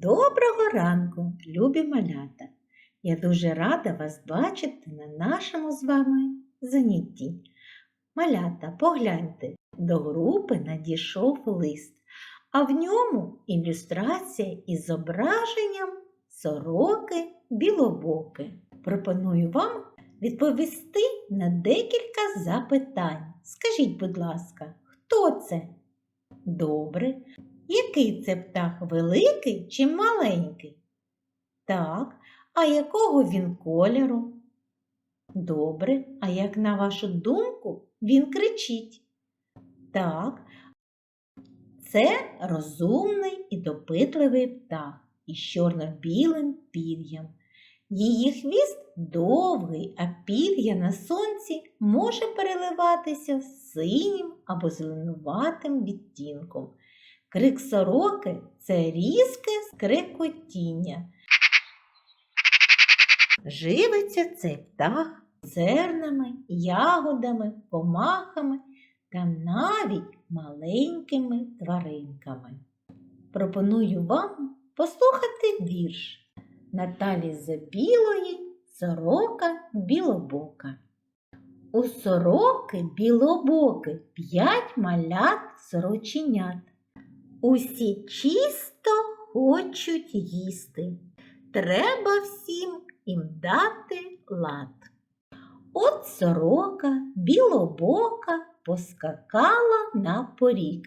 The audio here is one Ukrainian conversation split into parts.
Доброго ранку, любі малята! Я дуже рада вас бачити на нашому з вами занятті. Малята, погляньте, до групи надійшов лист, а в ньому ілюстрація із зображенням сороки білобоки. Пропоную вам відповісти на декілька запитань. Скажіть, будь ласка, хто це? Добре. Який це птах великий чи маленький? Так, а якого він кольору? Добре, а як на вашу думку, він кричить? Так, це розумний і допитливий птах із чорно-білим пір'ям. Її хвіст довгий, а пір'я на сонці може переливатися синім або зеленуватим відтінком. Крик сороки це різке скрекотіння. Живиться цей птах зернами, ягодами, комахами та навіть маленькими тваринками. Пропоную вам послухати вірш Наталі Забілої Сорока Білобока. У сороки білобоки п'ять малят сороченят. Усі чисто хочуть їсти. Треба всім їм дати лад. От сорока білобока поскакала на поріг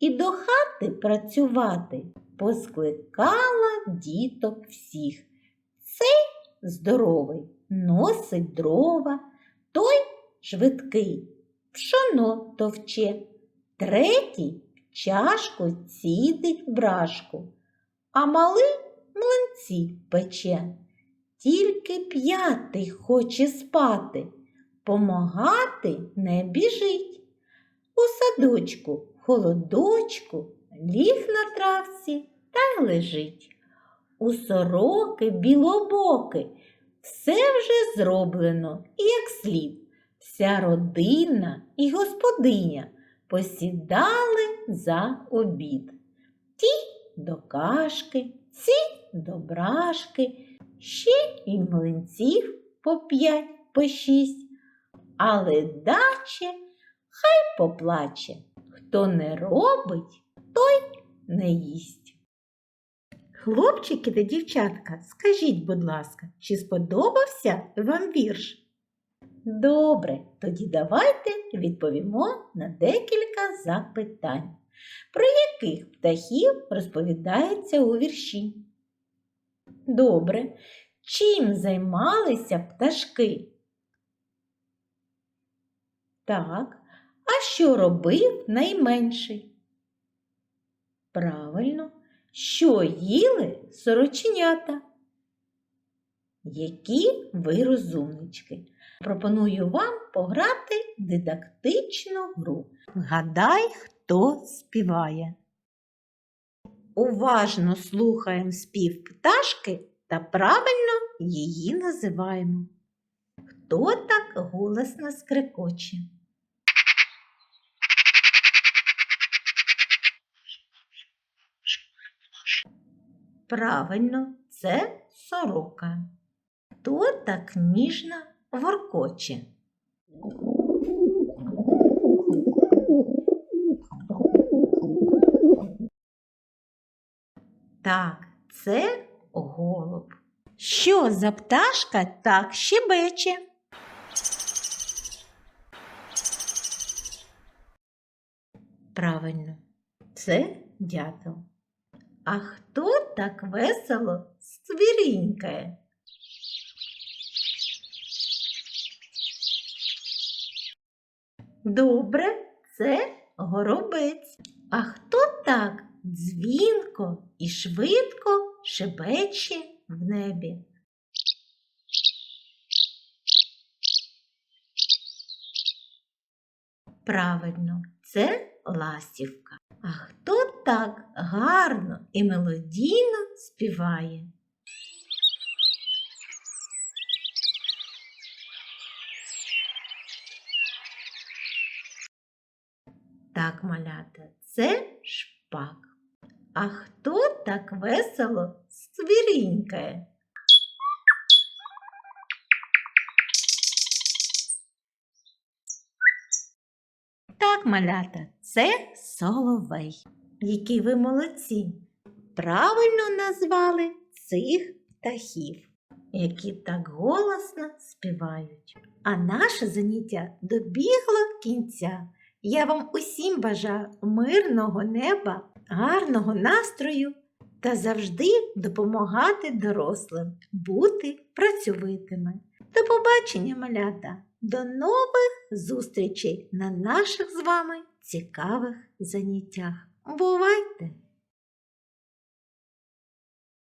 і до хати працювати поскликала діток всіх. Цей здоровий носить дрова, той швидкий пшоно товче, третій чашку цідить брашку, а малий млинці пече. Тільки п'ятий хоче спати, помагати не біжить. У садочку, холодочку, ліг на травці та й лежить. У сороки білобоки все вже зроблено, як слід. Вся родина і господиня посідали за обід. Ті до кашки, ці до брашки, ще й млинців по п'ять, по шість, але даче хай поплаче. Хто не робить, той не їсть. Хлопчики та дівчатка, скажіть, будь ласка, чи сподобався вам вірш? Добре, тоді давайте відповімо на декілька запитань. Про яких птахів розповідається у вірші? Добре. Чим займалися пташки? Так. А що робив найменший? Правильно, що їли сороченята? Які ви розумнички? Пропоную вам пограти дидактичну гру. Гадай, хто співає. Уважно слухаємо спів пташки та правильно її називаємо. Хто так голосно скрикоче? Правильно, це сорока. Хто так ніжно воркоче? Так, це голуб. Що за пташка так щебече? Правильно, це дятел. А хто так весело свірінькає? Добре, це горобець. А хто так дзвінко і швидко шебече в небі? Правильно, це ластівка. А хто так гарно і мелодійно співає? Так, малята, це шпак. А хто так весело свірінькає? Так, малята, це соловей. Які ви молодці. Правильно назвали цих птахів, які так голосно співають. А наше заняття добігло кінця. Я вам усім бажаю мирного неба, гарного настрою та завжди допомагати дорослим, бути працьовитими. До побачення, малята! До нових зустрічей на наших з вами цікавих заняттях. Бувайте!